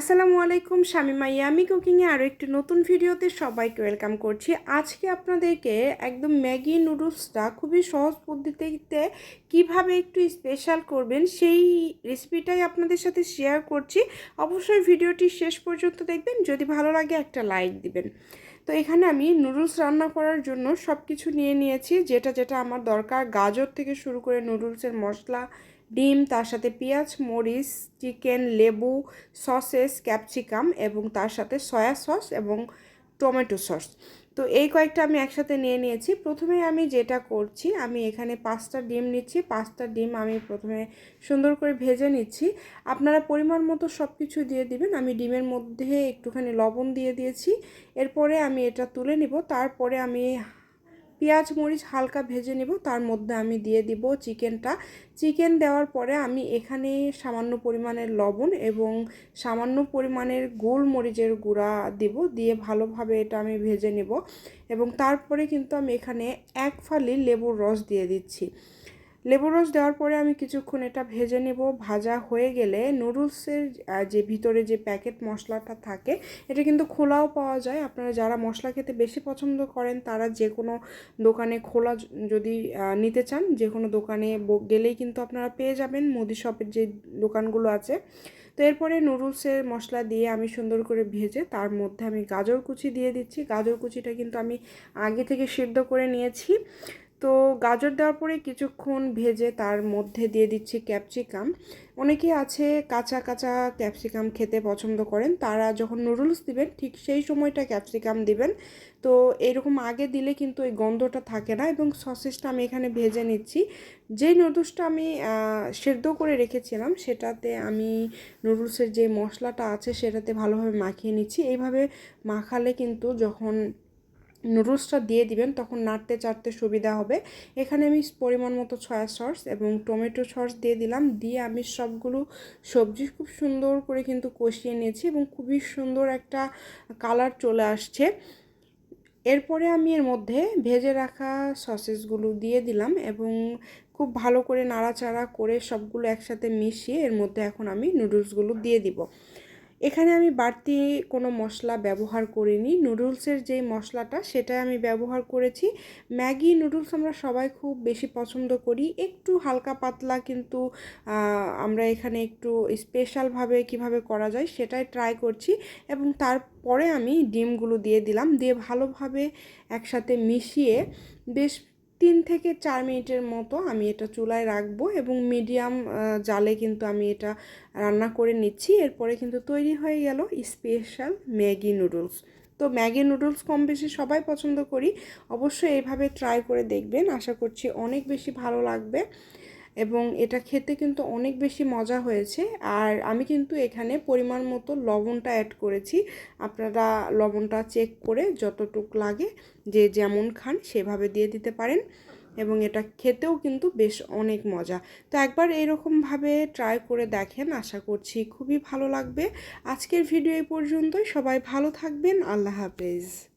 আসসালামু আলাইকুম, শামিমা ইয়ামি কুকিংয়ে আরও একটি নতুন ভিডিওতে সবাইকে ওয়েলকাম করছি। আজকে আপনাদেরকে একদম ম্যাগি নুডলসটা খুবই সহজ পদ্ধতিতে কীভাবে একটু স্পেশাল করবেন সেই রেসিপিটাই আপনাদের সাথে শেয়ার করছি। অবশ্যই ভিডিওটি শেষ পর্যন্ত দেখবেন, যদি ভালো লাগে একটা লাইক দিবেন। তো এখানে আমি নুডলস রান্না করার জন্য সব কিছু নিয়ে নিয়েছি, যেটা যেটা আমার দরকার। গাজর থেকে শুরু করে নুডলসের মশলা ডিম, তার সাথে পেঁয়াজ, মরিচ, চিকেন, লেবু, সসেস, ক্যাপসিকাম এবং তার সাথে সয়া সস এবং টমেটো সস। তো এই কয়েকটা আমি একসাথে নিয়ে নিয়েছি। প্রথমে আমি যেটা করছি, আমি এখানে পাঁচটা ডিম নিচ্ছি। পাঁচটা ডিম আমি প্রথমে সুন্দর করে ভেজে নিচ্ছি। আপনারা পরিমাণ মতো সব কিছু দিয়ে দিবেন। আমি ডিমের মধ্যে একটুখানি লবণ দিয়ে দিয়েছি। এরপরে আমি এটা তুলে নিব। তারপরে আমি পেঁয়াজ, মরিচ হালকা ভেজে নেব। তার মধ্যে আমি দিয়ে দিব চিকেনটা। চিকেন দেওয়ার পরে আমি এখানে সামান্য পরিমাণের লবণ এবং সামান্য পরিমাণের গোলমরিচের গুঁড়া দিব। দিয়ে ভালোভাবে এটা আমি ভেজে নেব। এবং তারপরে কিন্তু আমি এখানে এক ফালি লেবুর রস দিয়ে দিচ্ছি। লেবুর রস দেওয়ার পরে আমি কিছুক্ষণ এটা ভেজে নেব। ভাজা হয়ে গেলে নুডলসের যে ভিতরে যে প্যাকেট মশলাটা থাকে, এটা কিন্তু খোলাও পাওয়া যায়। আপনারা যারা মশলা খেতে বেশি পছন্দ করেন, তারা যে কোনো দোকানে খোলা যদি নিতে চান, যে কোনো দোকানে গেলেই কিন্তু আপনারা পেয়ে যাবেন মুদি শপের যে দোকানগুলো আছে। তো এরপরে নুডলসের মশলা দিয়ে আমি সুন্দর করে ভেজে, তার মধ্যে আমি গাজর কুচি দিয়ে দিচ্ছি। গাজর কুচিটা কিন্তু আমি আগে থেকে সিদ্ধ করে নিয়েছি। তো গাজর দেওয়ার পরে কিছুক্ষণ ভেজে তার মধ্যে দিয়ে দিচ্ছি ক্যাপসিকাম। অনেকে আছে কাঁচা কাঁচা ক্যাপসিকাম খেতে পছন্দ করেন, তারা যখন নুডলস দিবেন ঠিক সেই সময়টা ক্যাপসিকাম দিবেন। তো এরকম আগে দিলে কিন্তু ওই গন্ধটা থাকে না এবং সসেসটা আমি এখানে ভেজে নিচ্ছি। যে নুডলসটা আমি সেদ্ধ করে রেখেছিলাম সেটাতে আমি নুডলসের যে মশলাটা আছে সেটাতে ভালোভাবে মাখিয়ে নিচ্ছি। এইভাবে মাখালে কিন্তু যখন নুডলসটা দিয়ে দিবেন, তখন নাড়তে চাড়তে সুবিধা হবে। এখানে আমি পরিমাণ মতো সয়া সস এবং টমেটো সস দিয়ে দিলাম। দিয়ে আমি সবগুলো সবজি খুব সুন্দর করে কিন্তু কষিয়ে নিয়েছি এবং খুবই সুন্দর একটা কালার চলে আসছে। এরপরে আমি এর মধ্যে ভেজে রাখা সসেসগুলো দিয়ে দিলাম এবং খুব ভালো করে নাড়াচাড়া করে সবগুলো একসাথে মিশিয়ে এর মধ্যে এখন আমি নুডলসগুলো দিয়ে দিব। এখানে আমি বাড়তি কোনো মশলা ব্যবহার করিনি। নুডলসের যেই মশলাটা, সেটাই আমি ব্যবহার করেছি। ম্যাগি নুডলস আমরা সবাই খুব বেশি পছন্দ করি। একটু হালকা পাতলা কিন্তু আমরা এখানে একটু স্পেশালভাবে কীভাবে করা যায় সেটাই ট্রাই করছি এবং তারপরে আমি ডিমগুলো দিয়ে দিলাম। দিয়ে ভালোভাবে একসাথে মিশিয়ে বেশ তিন থেকে চার মিনিটের মতো আমি এটা চুলায় রাখব এবং মিডিয়াম জালে কিন্তু আমি এটা রান্না করে নিচ্ছি। এরপরে কিন্তু তৈরি হয়ে গেল স্পেশাল ম্যাগি নুডলস। তো ম্যাগি নুডলস কম বেশি সবাই পছন্দ করি। অবশ্যই এভাবে ট্রাই করে দেখবেন। আশা করছি অনেক বেশি ভালো লাগবে। এবং এটা খেতে কিন্তু অনেক বেশি মজা হয়েছে। আর আমি কিন্তু এখানে পরিমাণ মতো লবণটা অ্যাড করেছি। আপনারা লবণটা চেক করে যতটুক লাগে, যে যেমন খান সেভাবে দিয়ে দিতে পারেন এবং এটা খেতেও কিন্তু বেশ অনেক মজা। তো একবার এরকমভাবে ট্রাই করে দেখেন, আশা করছি খুবই ভালো লাগবে। আজকের ভিডিও এই পর্যন্তই। সবাই ভালো থাকবেন। আল্লাহ হাফেজ।